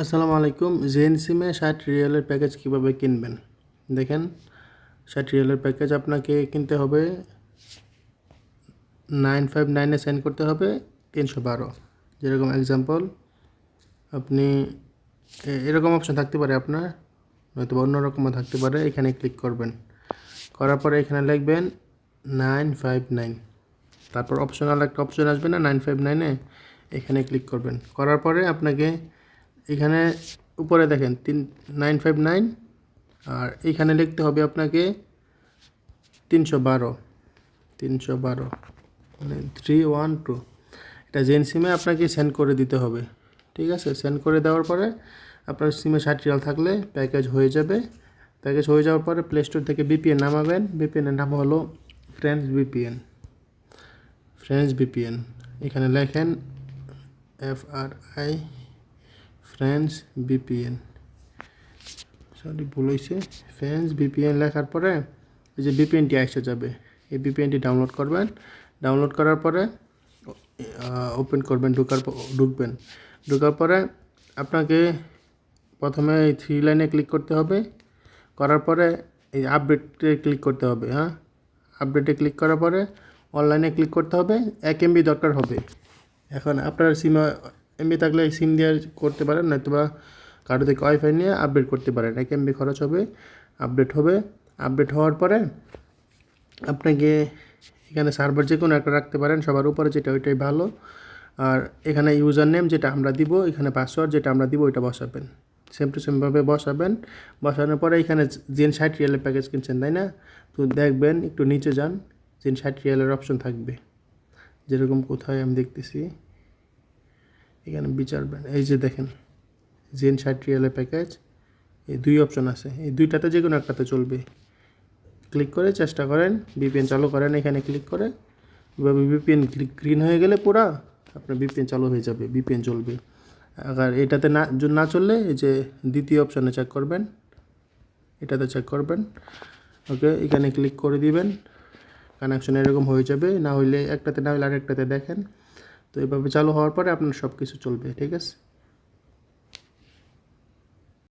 আসসালামু আলাইকুম। জেন সিমে ষাট রিয়েলের প্যাকেজ কীভাবে কিনবেন? দেখেন, ষাট রিয়েলের প্যাকেজ আপনাকে কিনতে হবে। নাইন ফাইভ নাইনে সেন্ড করতে হবে, তিনশো বারো। যেরকম এক্সাম্পল আপনি এরকম অপশান থাকতে পারে আপনার হয়তো বা অন্যরকমও থাকতে পারে, এখানে ক্লিক করবেন। করার পরে এখানে লিখবেন নাইন ফাইভ নাইন। তারপর অপশনাল একটা অপশন আসবে না, নাইন ফাইভ নাইনে এখানে ক্লিক করবেন। করার পরে আপনাকে এখানে উপরে দেখেন তিন নাইন ফাইভ নাইন আর এখানে লিখতে হবে আপনাকে তিনশো বারো তিনশো বারো মানে থ্রি ওয়ান টু এটা জেন সিমে আপনাকে সেন্ড করে দিতে হবে, ঠিক আছে? সেন্ড করে দেওয়ার পরে আপনার সিমে ষাট রিয়াল থাকলে প্যাকেজ হয়ে যাবে। প্যাকেজ হয়ে যাওয়ার পরে প্লে স্টোর থেকে বিপিএন নামাবেন। বিপিএনের নাম হলো ফ্রেন্ডস বিপিএন ফ্রেন্ডস বিপিএন এখানে লেখেন F R I friends VPN sorry ভুল হয়েছে ফ্রেন্ডস বিপিএন লেখার পরে এই যে বিপিএনটি এসে যাবে, এই বিপিএনটি ডাউনলোড করবেন। ডাউনলোড করার পরে ওপেন করবেন, ঢোকার ঢুকবেন। ঢোকার পরে আপনাকে প্রথমে থ্রি লাইনে ক্লিক করতে হবে। করার পরে এই আপডেটে ক্লিক করতে হবে হ্যাঁ? আপডেটে ক্লিক করার পরে অনলাইনে ক্লিক করতে হবে। এক এমবি দরকার হবে। এখন আপনার সিম এমবি থাকলে সিম দিয়ে করতে পারেন নয়তো বা কারও থেকে ওয়াইফাই নিয়ে আপডেট করতে পারেন। এক এমবি খরচ হবে আপডেট হবে। আপডেট হওয়ার পরে আপনাকে এখানে সার্ভার যে কোনো একটা রাখতে পারেন, সবার উপরে যেটা, ওইটাই ভালো। আর এখানে ইউজার নেম যেটা আমরা দিব, এখানে পাসওয়ার্ড যেটা আমরা দিব, ওইটা বসাবেন। সেম টু সেমভাবে বসাবেন। বসানোর পরে এখানে জেন ষাট রিয়ালের প্যাকেজ কিনছেন, তাই না? তো দেখবেন, একটু নিচে যান জেন ষাট রিয়ালের অপশন থাকবে। যেরকম কোথায় আমি দেখতেছি। এখানে বিচার বিচারবেন এই যে দেখেন জেন ষাট রিয়ালের প্যাকেজ এই দুই অপশন আছে। এই দুইটাতে যে কোনো একটাতে চলবে। ক্লিক করে চেষ্টা করেন বিপিএন চালু করেন, এখানে ক্লিক করে। এভাবে বিপিএন গ্রিন হয়ে গেলে পুরা আপনার বিপিএন চালু হয়ে যাবে বিপিএন চলবে। আর এটাতে না না চললে এই যে দ্বিতীয় অপশানে চেক করবেন। এটাতে চেক করবেন। ওকে এখানে ক্লিক করে দিবেন। কানেকশন এরকম হয়ে যাবে। না হইলে একটাতে না হলে আরেকটাতে দেখেন। তো এভাবে চালু হওয়ার পরে আপনার সব কিছু চলবে ঠিক আছে?